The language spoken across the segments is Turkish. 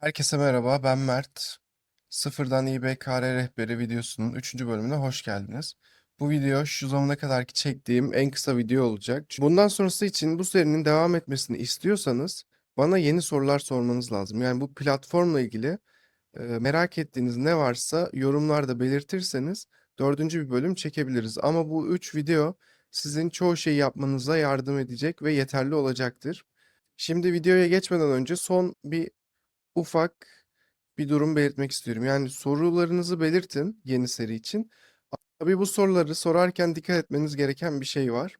Herkese merhaba, ben Mert. Sıfırdan İBKR rehberi videosunun 3. bölümüne hoş geldiniz. Bu video şu zamana kadarki çektiğim en kısa video olacak. Bundan sonrası için bu serinin devam etmesini istiyorsanız bana yeni sorular sormanız lazım. Yani bu platformla ilgili e, merak ettiğiniz ne varsa yorumlarda belirtirseniz dördüncü bir bölüm çekebiliriz. Ama bu üç video sizin çoğu şeyi yapmanıza yardım edecek ve yeterli olacaktır. Şimdi videoya geçmeden önce son bir ufak bir durum belirtmek istiyorum. Yani sorularınızı belirtin yeni seri için. Tabii bu soruları sorarken dikkat etmeniz gereken bir şey var.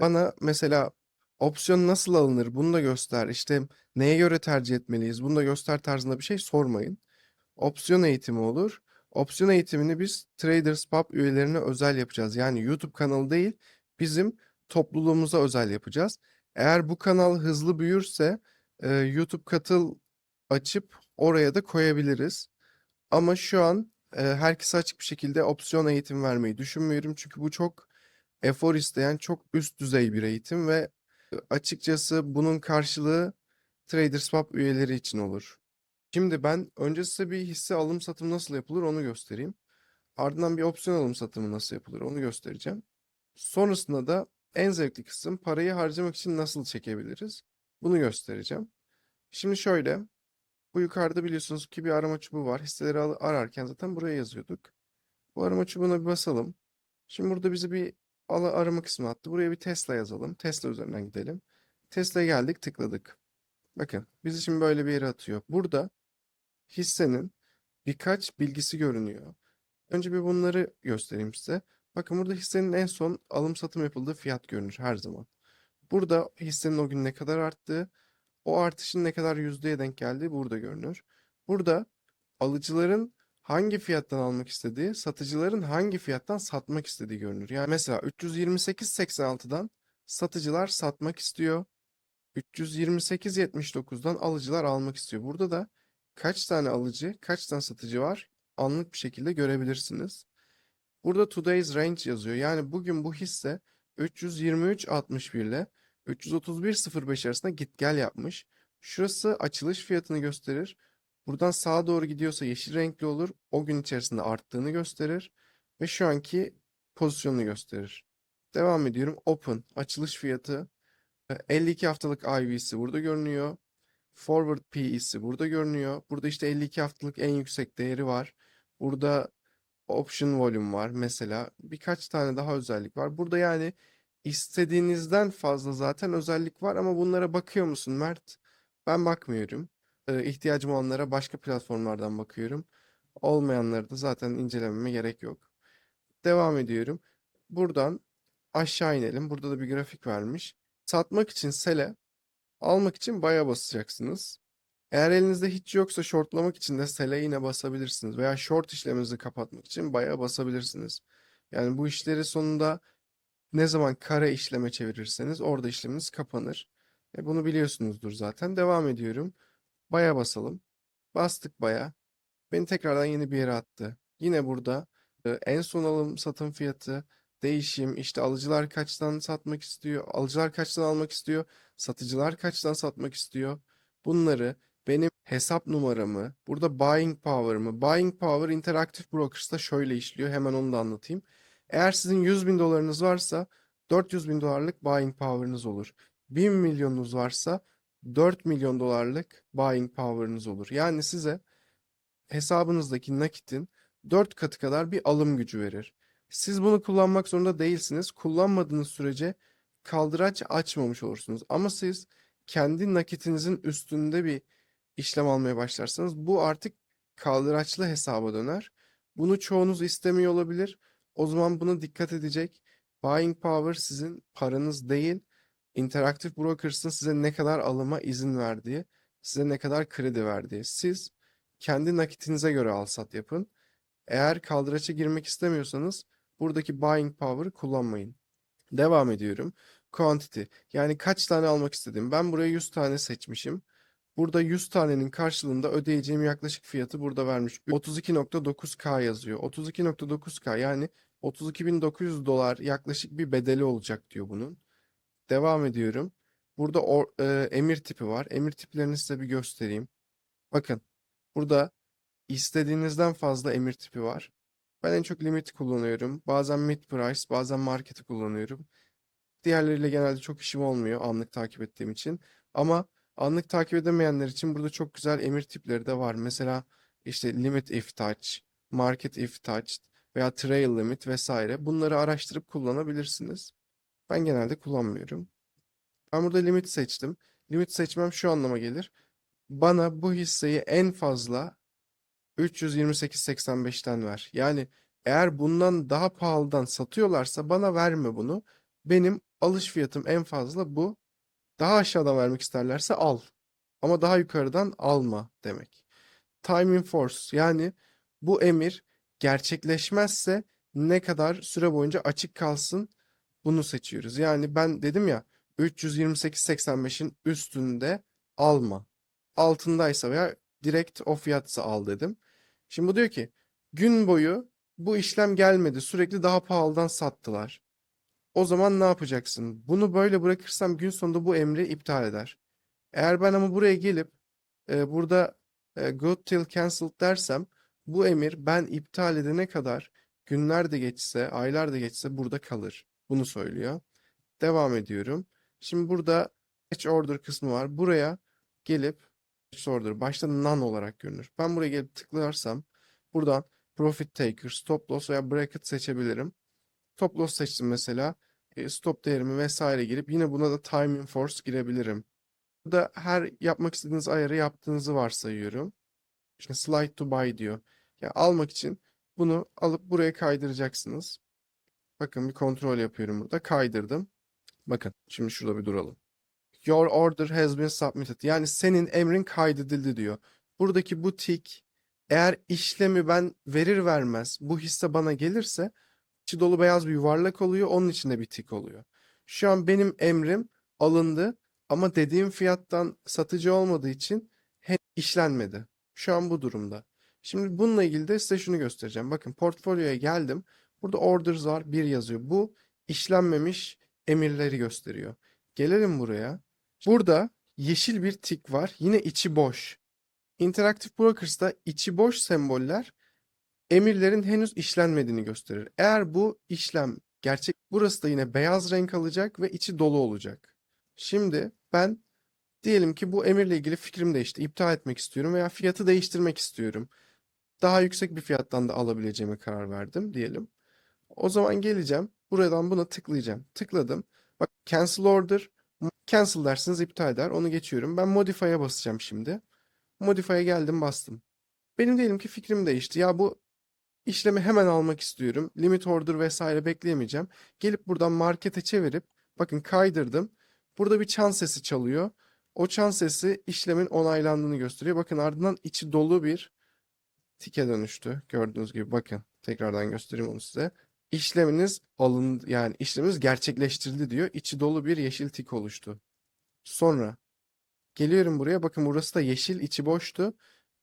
Bana mesela opsiyon nasıl alınır bunu da göster. İşte neye göre tercih etmeliyiz bunu da göster tarzında bir şey sormayın. Opsiyon eğitimi olur. Opsiyon eğitimini biz Traders Pub üyelerine özel yapacağız. Yani YouTube kanalı değil, bizim topluluğumuza özel yapacağız. Eğer bu kanal hızlı büyürse YouTube katıl açıp oraya da koyabiliriz. Ama şu an e, herkese açık bir şekilde opsiyon eğitim vermeyi düşünmüyorum. Çünkü bu çok efor isteyen çok üst düzey bir eğitim ve e, açıkçası bunun karşılığı Traders Pub üyeleri için olur. Şimdi ben önce bir hisse alım satım nasıl yapılır onu göstereyim. Ardından bir opsiyon alım satımı nasıl yapılır onu göstereceğim. Sonrasında da en zevkli kısım parayı harcamak için nasıl çekebiliriz bunu göstereceğim. Şimdi şöyle bu yukarıda biliyorsunuz ki bir arama çubuğu var. Hisseleri ararken zaten buraya yazıyorduk. Bu arama çubuğuna bir basalım. Şimdi burada bizi bir arama kısmı attı. Buraya bir Tesla yazalım. Tesla üzerinden gidelim. Tesla'ya geldik tıkladık. Bakın bizi şimdi böyle bir yere atıyor. Burada hissenin birkaç bilgisi görünüyor. Önce bir bunları göstereyim size. Bakın burada hissenin en son alım satım yapıldığı fiyat görünür her zaman. Burada hissenin o gün ne kadar arttığı, o artışın ne kadar yüzdeye denk geldiği burada görünür. Burada alıcıların hangi fiyattan almak istediği, satıcıların hangi fiyattan satmak istediği görünür. Yani mesela 328.86'dan satıcılar satmak istiyor. 328.79'dan alıcılar almak istiyor. Burada da kaç tane alıcı, kaç tane satıcı var anlık bir şekilde görebilirsiniz. Burada today's range yazıyor. Yani bugün bu hisse 323.61 ile 331.05 arasında git gel yapmış. Şurası açılış fiyatını gösterir. Buradan sağa doğru gidiyorsa yeşil renkli olur. O gün içerisinde arttığını gösterir. Ve şu anki pozisyonunu gösterir. Devam ediyorum. Open açılış fiyatı. e, 52 haftalık IV'si burada görünüyor. Forward PE'si burada görünüyor. Burada işte 52 haftalık en yüksek değeri var. Burada option volume var mesela. Birkaç tane daha özellik var. Burada yani istediğinizden fazla zaten özellik var ama bunlara bakıyor musun Mert? Ben bakmıyorum. Ee, ihtiyacım olanlara başka platformlardan bakıyorum. Olmayanları da zaten incelememe gerek yok. Devam ediyorum. Buradan aşağı inelim. Burada da bir grafik vermiş. Satmak için sele, almak için buy'a basacaksınız. Eğer elinizde hiç yoksa shortlamak için de sell'e yine basabilirsiniz. Veya short işleminizi kapatmak için buy'a basabilirsiniz. Yani bu işleri sonunda ne zaman kare işleme çevirirseniz orada işleminiz kapanır. E bunu biliyorsunuzdur zaten. Devam ediyorum. Baya basalım. Bastık baya. Beni tekrardan yeni bir yere attı. Yine burada e, en son alım satım fiyatı, değişim, işte alıcılar kaçtan satmak istiyor, alıcılar kaçtan almak istiyor, satıcılar kaçtan satmak istiyor. Bunları benim hesap numaramı, burada buying power'ımı, buying power Interactive Brokers'ta şöyle işliyor. Hemen onu da anlatayım. Eğer sizin 100 bin dolarınız varsa 400 bin dolarlık buying power'ınız olur. 1 milyonunuz varsa 4 milyon dolarlık buying power'ınız olur. Yani size hesabınızdaki nakitin 4 katı kadar bir alım gücü verir. Siz bunu kullanmak zorunda değilsiniz. Kullanmadığınız sürece kaldıraç açmamış olursunuz. Ama siz kendi nakitinizin üstünde bir işlem almaya başlarsanız bu artık kaldıraçlı hesaba döner. Bunu çoğunuz istemiyor olabilir. O zaman buna dikkat edecek. Buying power sizin paranız değil. Interactive Brokers'ın size ne kadar alıma izin verdiği, size ne kadar kredi verdiği. Siz kendi nakitinize göre al sat yapın. Eğer kaldıraça girmek istemiyorsanız buradaki buying power'ı kullanmayın. Devam ediyorum. Quantity yani kaç tane almak istedim. Ben buraya 100 tane seçmişim. Burada 100 tanenin karşılığında ödeyeceğim yaklaşık fiyatı burada vermiş. 32.9K yazıyor. 32.9K yani 32.900 dolar yaklaşık bir bedeli olacak diyor bunun. Devam ediyorum. Burada or- e, emir tipi var. Emir tiplerini size bir göstereyim. Bakın Burada istediğinizden fazla emir tipi var. Ben en çok limit kullanıyorum. Bazen mid price, bazen market'i kullanıyorum. Diğerleriyle genelde çok işim olmuyor anlık takip ettiğim için. Ama anlık takip edemeyenler için burada çok güzel emir tipleri de var. Mesela işte limit if touch, market if touched veya trail limit vesaire. Bunları araştırıp kullanabilirsiniz. Ben genelde kullanmıyorum. Ben burada limit seçtim. Limit seçmem şu anlama gelir. Bana bu hisseyi en fazla 328.85'ten ver. Yani eğer bundan daha pahalıdan satıyorlarsa bana verme bunu. Benim alış fiyatım en fazla bu. Daha aşağıdan vermek isterlerse al. Ama daha yukarıdan alma demek. Time in force yani bu emir gerçekleşmezse ne kadar süre boyunca açık kalsın bunu seçiyoruz. Yani ben dedim ya 328.85'in üstünde alma. Altındaysa veya direkt o fiyatsa al dedim. Şimdi bu diyor ki gün boyu bu işlem gelmedi. Sürekli daha pahalıdan sattılar. O zaman ne yapacaksın? Bunu böyle bırakırsam gün sonunda bu emri iptal eder. Eğer ben ama buraya gelip e, burada e, good till cancelled dersem bu emir ben iptal edene kadar günler de geçse, aylar da geçse burada kalır. Bunu söylüyor. Devam ediyorum. Şimdi burada fetch order kısmı var. Buraya gelip fetch order başta none olarak görünür. Ben buraya gelip tıklarsam buradan profit taker, stop loss veya bracket seçebilirim. Stop loss seçtim mesela. E, stop değerimi vesaire girip yine buna da time in force girebilirim. Burada her yapmak istediğiniz ayarı yaptığınızı varsayıyorum. İşte slide to buy diyor. Ya almak için bunu alıp buraya kaydıracaksınız. Bakın bir kontrol yapıyorum burada. Kaydırdım. Bakın şimdi şurada bir duralım. Your order has been submitted. Yani senin emrin kaydedildi diyor. Buradaki bu tik eğer işlemi ben verir vermez bu hisse bana gelirse içi dolu beyaz bir yuvarlak oluyor. Onun içinde bir tik oluyor. Şu an benim emrim alındı ama dediğim fiyattan satıcı olmadığı için işlenmedi. Şu an bu durumda. Şimdi bununla ilgili de size şunu göstereceğim. Bakın portfolyoya geldim. Burada orders var. Bir yazıyor. Bu işlenmemiş emirleri gösteriyor. Gelelim buraya. Burada yeşil bir tik var. Yine içi boş. Interactive Brokers'ta içi boş semboller emirlerin henüz işlenmediğini gösterir. Eğer bu işlem gerçek, burası da yine beyaz renk alacak ve içi dolu olacak. Şimdi ben diyelim ki bu emirle ilgili fikrim değişti. İptal etmek istiyorum veya fiyatı değiştirmek istiyorum. Daha yüksek bir fiyattan da alabileceğime karar verdim diyelim. O zaman geleceğim. Buradan buna tıklayacağım. Tıkladım. Bak cancel order. Cancel dersiniz iptal eder. Onu geçiyorum. Ben modify'a basacağım şimdi. Modify'a geldim bastım. Benim diyelim ki fikrim değişti. Ya bu işlemi hemen almak istiyorum. Limit order vesaire bekleyemeyeceğim. Gelip buradan markete çevirip bakın kaydırdım. Burada bir çan sesi çalıyor. O çan sesi işlemin onaylandığını gösteriyor. Bakın ardından içi dolu bir tike dönüştü. Gördüğünüz gibi bakın tekrardan göstereyim onu size. İşleminiz alındı yani işleminiz gerçekleştirildi diyor. İçi dolu bir yeşil tik oluştu. Sonra geliyorum buraya. Bakın burası da yeşil, içi boştu.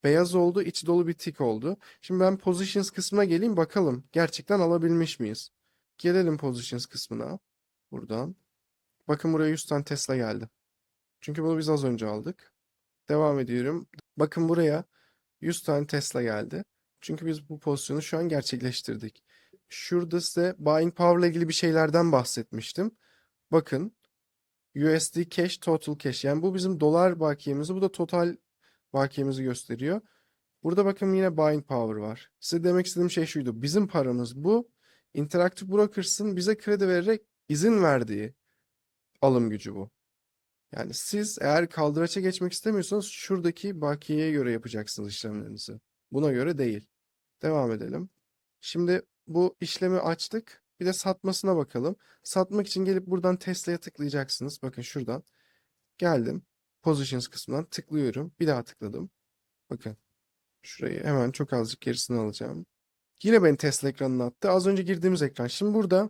Beyaz oldu, içi dolu bir tik oldu. Şimdi ben positions kısmına geleyim bakalım. Gerçekten alabilmiş miyiz? Gelelim positions kısmına. Buradan. Bakın buraya 100 tane Tesla geldi. Çünkü bunu biz az önce aldık. Devam ediyorum. Bakın buraya 100 tane Tesla geldi. Çünkü biz bu pozisyonu şu an gerçekleştirdik. Şurada size buying power ile ilgili bir şeylerden bahsetmiştim. Bakın USD cash, total cash. Yani bu bizim dolar bakiyemizi, bu da total bakiyemizi gösteriyor. Burada bakın yine buying power var. Size demek istediğim şey şuydu. Bizim paramız bu. Interactive Brokers'ın bize kredi vererek izin verdiği alım gücü bu. Yani siz eğer kaldıraça geçmek istemiyorsanız şuradaki bakiyeye göre yapacaksınız işlemlerinizi. Buna göre değil. Devam edelim. Şimdi bu işlemi açtık. Bir de satmasına bakalım. Satmak için gelip buradan Tesla'ya tıklayacaksınız. Bakın şuradan. Geldim. Positions kısmından tıklıyorum. Bir daha tıkladım. Bakın. Şurayı hemen çok azıcık gerisini alacağım. Yine beni Tesla ekranına attı. Az önce girdiğimiz ekran. Şimdi burada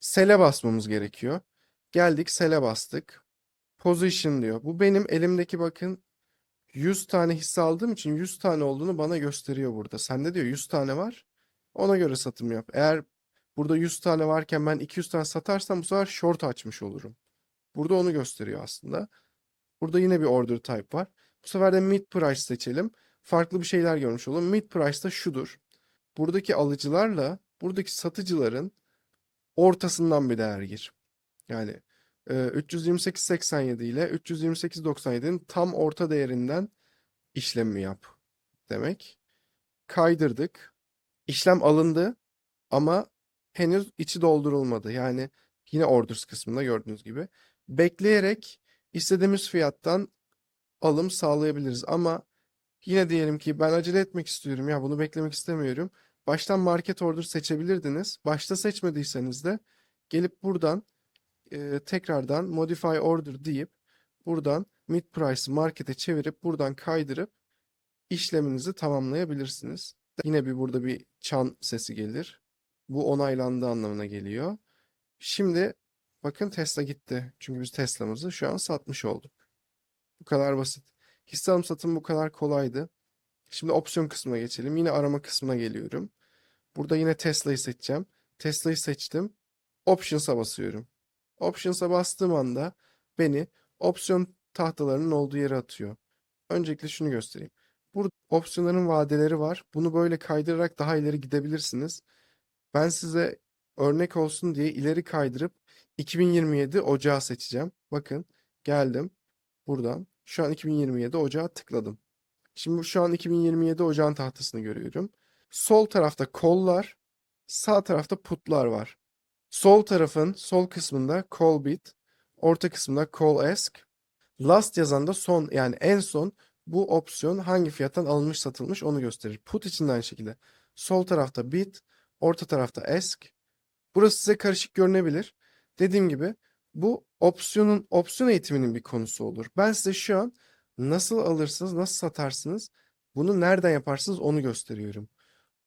sel'e basmamız gerekiyor. Geldik sel'e bastık. Position diyor. Bu benim elimdeki bakın 100 tane hisse aldığım için 100 tane olduğunu bana gösteriyor burada. Sende diyor 100 tane var. Ona göre satım yap. Eğer burada 100 tane varken ben 200 tane satarsam bu sefer short açmış olurum. Burada onu gösteriyor aslında. Burada yine bir order type var. Bu sefer de mid price seçelim. farklı bir şeyler görmüş olun. Mid price da şudur. Buradaki alıcılarla buradaki satıcıların ortasından bir değer gir. Yani 328.87 ile 328.97'nin tam orta değerinden işlemi yap demek. Kaydırdık. İşlem alındı ama henüz içi doldurulmadı. Yani yine orders kısmında gördüğünüz gibi. Bekleyerek istediğimiz fiyattan alım sağlayabiliriz. Ama yine diyelim ki ben acele etmek istiyorum ya bunu beklemek istemiyorum. Baştan market order seçebilirdiniz. Başta seçmediyseniz de gelip buradan e, tekrardan modify order deyip buradan mid price'ı markete çevirip buradan kaydırıp işleminizi tamamlayabilirsiniz. Yine bir burada bir çan sesi gelir. Bu onaylandığı anlamına geliyor. Şimdi bakın Tesla gitti. Çünkü biz Tesla'mızı şu an satmış olduk. Bu kadar basit. Hisse alım satım bu kadar kolaydı. Şimdi opsiyon kısmına geçelim. Yine arama kısmına geliyorum. Burada yine Tesla'yı seçeceğim. Tesla'yı seçtim. Options'a basıyorum. Options'a bastığım anda beni opsiyon tahtalarının olduğu yere atıyor. Öncelikle şunu göstereyim. Burada opsiyonların vadeleri var. Bunu böyle kaydırarak daha ileri gidebilirsiniz. Ben size örnek olsun diye ileri kaydırıp 2027 Ocağı seçeceğim. Bakın geldim buradan. Şu an 2027 Ocağı tıkladım. Şimdi şu an 2027 Ocağın tahtasını görüyorum. Sol tarafta kollar, sağ tarafta putlar var. Sol tarafın sol kısmında call bid, orta kısmında call ask, last yazan da son yani en son bu opsiyon hangi fiyattan alınmış satılmış onu gösterir. Put için de aynı şekilde. Sol tarafta bid, orta tarafta ask. Burası size karışık görünebilir. Dediğim gibi bu opsiyonun opsiyon eğitiminin bir konusu olur. Ben size şu an nasıl alırsınız, nasıl satarsınız, bunu nereden yaparsınız onu gösteriyorum.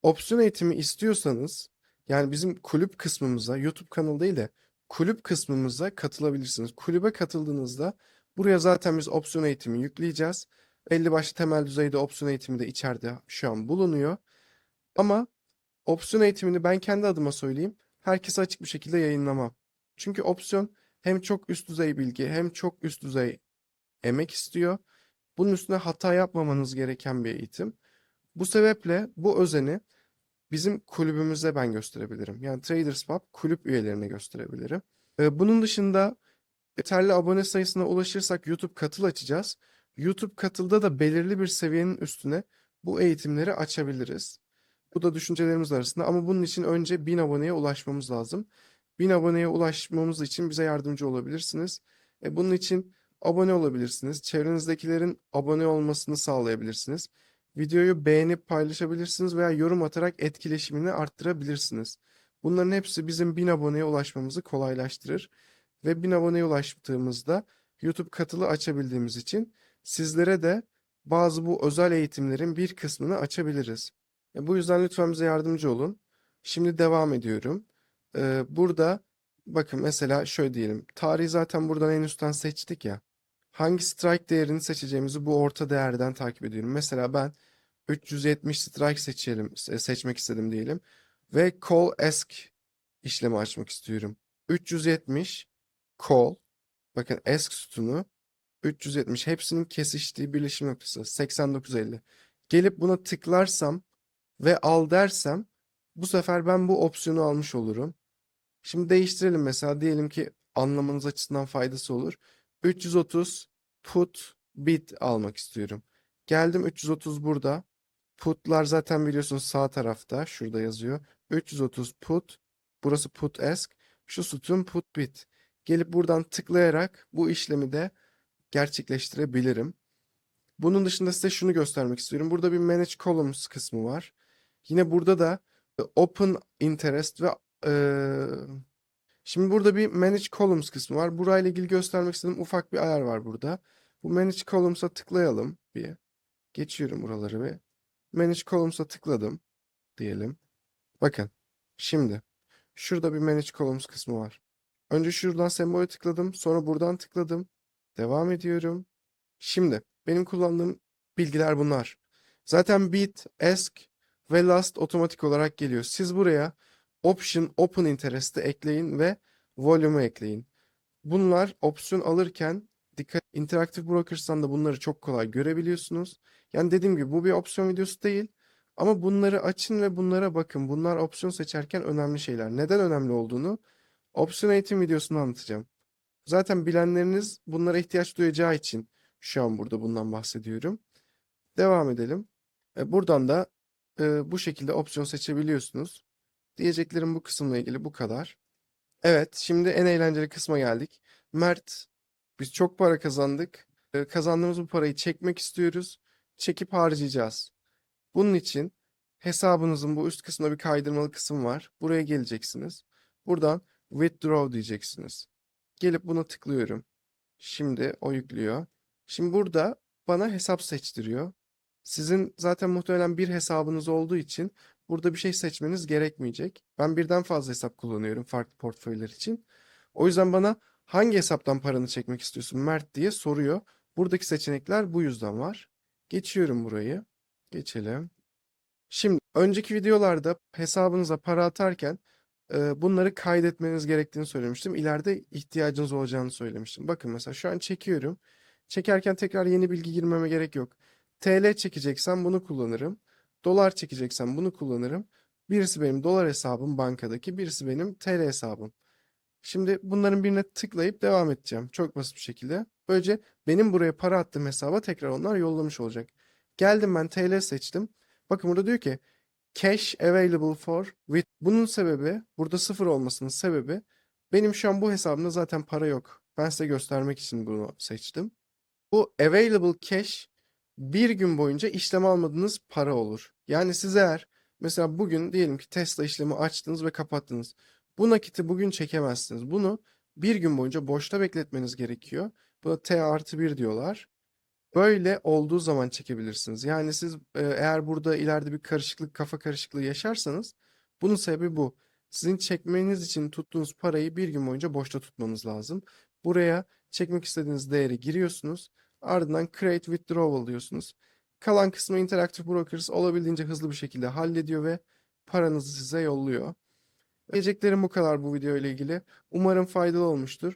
Opsiyon eğitimi istiyorsanız yani bizim kulüp kısmımıza YouTube kanalı değil de kulüp kısmımıza katılabilirsiniz. Kulübe katıldığınızda buraya zaten biz opsiyon eğitimi yükleyeceğiz. Belli başlı temel düzeyde opsiyon eğitimi de içeride şu an bulunuyor. Ama opsiyon eğitimini ben kendi adıma söyleyeyim. Herkese açık bir şekilde yayınlamam. Çünkü opsiyon hem çok üst düzey bilgi hem çok üst düzey emek istiyor. Bunun üstüne hata yapmamanız gereken bir eğitim. Bu sebeple bu özeni bizim kulübümüze ben gösterebilirim. Yani Traders Pub kulüp üyelerine gösterebilirim. Ee, bunun dışında yeterli abone sayısına ulaşırsak YouTube katıl açacağız. YouTube katılda da belirli bir seviyenin üstüne bu eğitimleri açabiliriz. Bu da düşüncelerimiz arasında ama bunun için önce 1000 aboneye ulaşmamız lazım. 1000 aboneye ulaşmamız için bize yardımcı olabilirsiniz. E, bunun için abone olabilirsiniz. Çevrenizdekilerin abone olmasını sağlayabilirsiniz. Videoyu beğenip paylaşabilirsiniz veya yorum atarak etkileşimini arttırabilirsiniz. Bunların hepsi bizim 1000 aboneye ulaşmamızı kolaylaştırır. Ve 1000 aboneye ulaştığımızda YouTube katılı açabildiğimiz için sizlere de bazı bu özel eğitimlerin bir kısmını açabiliriz. E, bu yüzden lütfen bize yardımcı olun. Şimdi devam ediyorum. Ee, burada bakın mesela şöyle diyelim. Tarihi zaten buradan en üstten seçtik ya. Hangi strike değerini seçeceğimizi bu orta değerden takip ediyorum. Mesela ben 370 strike seçelim, se- seçmek istedim diyelim. Ve call ask işlemi açmak istiyorum. 370 call. Bakın ask sütunu 370 hepsinin kesiştiği birleşim noktası 89.50. Gelip buna tıklarsam ve al dersem bu sefer ben bu opsiyonu almış olurum. Şimdi değiştirelim mesela diyelim ki anlamanız açısından faydası olur. 330 put bid almak istiyorum. Geldim 330 burada. Putlar zaten biliyorsunuz sağ tarafta. Şurada yazıyor. 330 put. Burası put ask. Şu sütun put bid. Gelip buradan tıklayarak bu işlemi de gerçekleştirebilirim. Bunun dışında size şunu göstermek istiyorum. Burada bir manage columns kısmı var. Yine burada da e, open interest ve eee, şimdi burada bir manage columns kısmı var. Burayla ilgili göstermek istediğim ufak bir ayar var burada. Bu manage columns'a tıklayalım bir. Geçiyorum buraları ve manage columns'a tıkladım diyelim. Bakın şimdi şurada bir manage columns kısmı var. Önce şuradan sembole tıkladım. Sonra buradan tıkladım. Devam ediyorum. Şimdi benim kullandığım bilgiler bunlar. Zaten bit, ask ve last otomatik olarak geliyor. Siz buraya option, open interest'i ekleyin ve volume'u ekleyin. Bunlar opsiyon alırken Dikkat, Interactive Brokers'tan da bunları çok kolay görebiliyorsunuz. Yani dediğim gibi bu bir opsiyon videosu değil. Ama bunları açın ve bunlara bakın. Bunlar opsiyon seçerken önemli şeyler. Neden önemli olduğunu opsiyon eğitim videosunda anlatacağım. Zaten bilenleriniz bunlara ihtiyaç duyacağı için şu an burada bundan bahsediyorum. Devam edelim. E, buradan da e, bu şekilde opsiyon seçebiliyorsunuz. Diyeceklerim bu kısımla ilgili bu kadar. Evet, şimdi en eğlenceli kısma geldik. Mert, biz çok para kazandık. E, kazandığımız bu parayı çekmek istiyoruz. Çekip harcayacağız. Bunun için hesabınızın bu üst kısmında bir kaydırmalı kısım var. Buraya geleceksiniz. Buradan withdraw diyeceksiniz. Gelip buna tıklıyorum. Şimdi o yüklüyor. Şimdi burada bana hesap seçtiriyor. Sizin zaten muhtemelen bir hesabınız olduğu için burada bir şey seçmeniz gerekmeyecek. Ben birden fazla hesap kullanıyorum farklı portföyler için. O yüzden bana hangi hesaptan paranı çekmek istiyorsun Mert diye soruyor. Buradaki seçenekler bu yüzden var. Geçiyorum burayı. Geçelim. Şimdi önceki videolarda hesabınıza para atarken e, bunları kaydetmeniz gerektiğini söylemiştim. İleride ihtiyacınız olacağını söylemiştim. Bakın mesela şu an çekiyorum. Çekerken tekrar yeni bilgi girmeme gerek yok. TL çekeceksem bunu kullanırım. Dolar çekeceksem bunu kullanırım. Birisi benim dolar hesabım bankadaki, birisi benim TL hesabım. Şimdi bunların birine tıklayıp devam edeceğim. Çok basit bir şekilde. Böylece benim buraya para attığım hesaba tekrar onlar yollamış olacak. Geldim ben TL seçtim. Bakın burada diyor ki cash available for with. Bunun sebebi, burada sıfır olmasının sebebi benim şu an bu hesabımda zaten para yok. Ben size göstermek için bunu seçtim. Bu available cash bir gün boyunca işlem almadığınız para olur. Yani siz eğer mesela bugün diyelim ki Tesla işlemi açtınız ve kapattınız. Bu nakiti bugün çekemezsiniz. Bunu bir gün boyunca boşta bekletmeniz gerekiyor. Buna T artı 1 diyorlar. Böyle olduğu zaman çekebilirsiniz. Yani siz e, eğer burada ileride bir karışıklık, kafa karışıklığı yaşarsanız bunun sebebi bu. Sizin çekmeniz için tuttuğunuz parayı bir gün boyunca boşta tutmanız lazım. Buraya çekmek istediğiniz değeri giriyorsunuz. Ardından Create Withdrawal diyorsunuz. Kalan kısmı Interactive Brokers olabildiğince hızlı bir şekilde hallediyor ve paranızı size yolluyor. Diyeceklerim bu kadar bu video ile ilgili. Umarım faydalı olmuştur.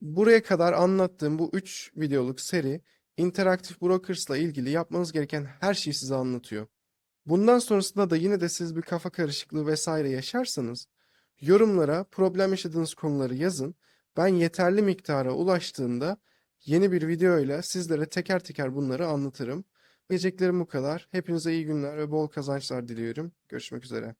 Buraya kadar anlattığım bu 3 videoluk seri Interactive Brokers'la ilgili yapmanız gereken her şeyi size anlatıyor. Bundan sonrasında da yine de siz bir kafa karışıklığı vesaire yaşarsanız yorumlara problem yaşadığınız konuları yazın. Ben yeterli miktara ulaştığında yeni bir videoyla sizlere teker teker bunları anlatırım. Diyeceklerim bu kadar. Hepinize iyi günler ve bol kazançlar diliyorum. Görüşmek üzere.